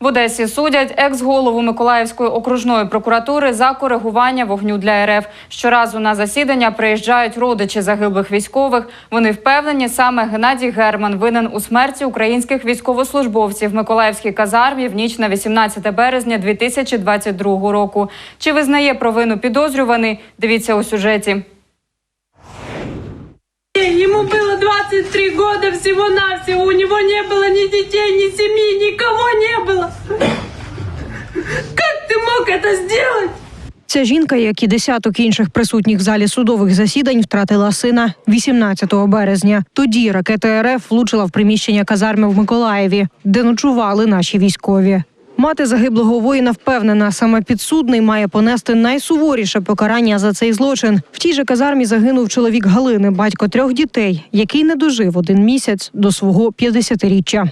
В Одесі судять екс-голову Миколаївської окружної прокуратури за коригування вогню для РФ. Щоразу на засідання приїжджають родичі загиблих військових. Вони впевнені, саме Геннадій Герман винен у смерті українських військовослужбовців в Миколаївській казармі в ніч на 18 березня 2022 року. Чи визнає провину підозрюваний? Дивіться у сюжеті. Ему было 23 года всего-навсего. У него не было ни детей, ни семьи, никого не Ця жінка, як і десяток інших присутніх в залі судових засідань, втратила сина 18 березня. Тоді ракета РФ влучила в приміщення казарми в Миколаєві, де ночували наші військові. Мати загиблого воїна впевнена, саме підсудний має понести найсуворіше покарання за цей злочин. В тій же казармі загинув чоловік Галини, батько трьох дітей, який не дожив один місяць до свого 50-річчя.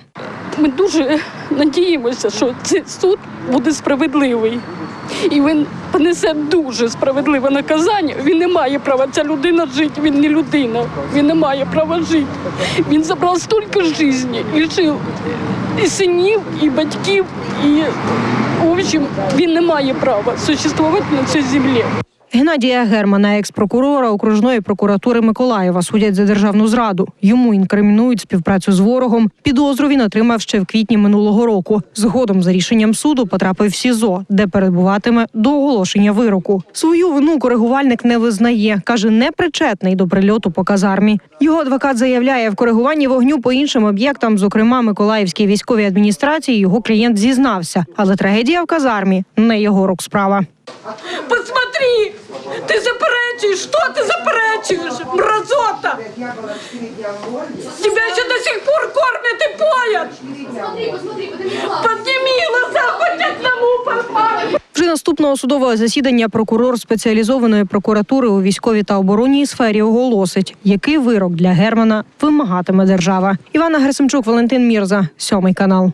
Ми дуже надіємося, що цей суд буде справедливий. І він понесе дуже справедливе наказання. Він не має права. Ця людина жити, він не людина. Він не має права жити. Він забрав стільки житті, лишив і синів, і батьків, і в общем, він не має права существувати на цій землі. Геннадія Германа, екс-прокурора окружної прокуратури Миколаєва, судять за державну зраду. Йому інкримінують співпрацю з ворогом. Підозру він отримав ще в квітні минулого року. Згодом за рішенням суду потрапив в СІЗО, де перебуватиме до оголошення вироку. Свою вину коригувальник не визнає. каже, не причетний до прильоту по казармі. Його адвокат заявляє, в коригуванні вогню по іншим об'єктам, зокрема Миколаївській військовій адміністрації, його клієнт зізнався. Але трагедія в казармі не його рук справа. Посмотри! Ты заперечиваешь! Что ты заперечиваешь? Мразота! Тебя еще до сих пор кормят и поят! Подними глаза хоть одному попасть! Вже наступного судового засідання прокурор спеціалізованої прокуратури у військовій та оборонній сфері оголосить, який вирок для Германа вимагатиме держава. Івана Герсимчук, Валентин Мірза, сьомий канал.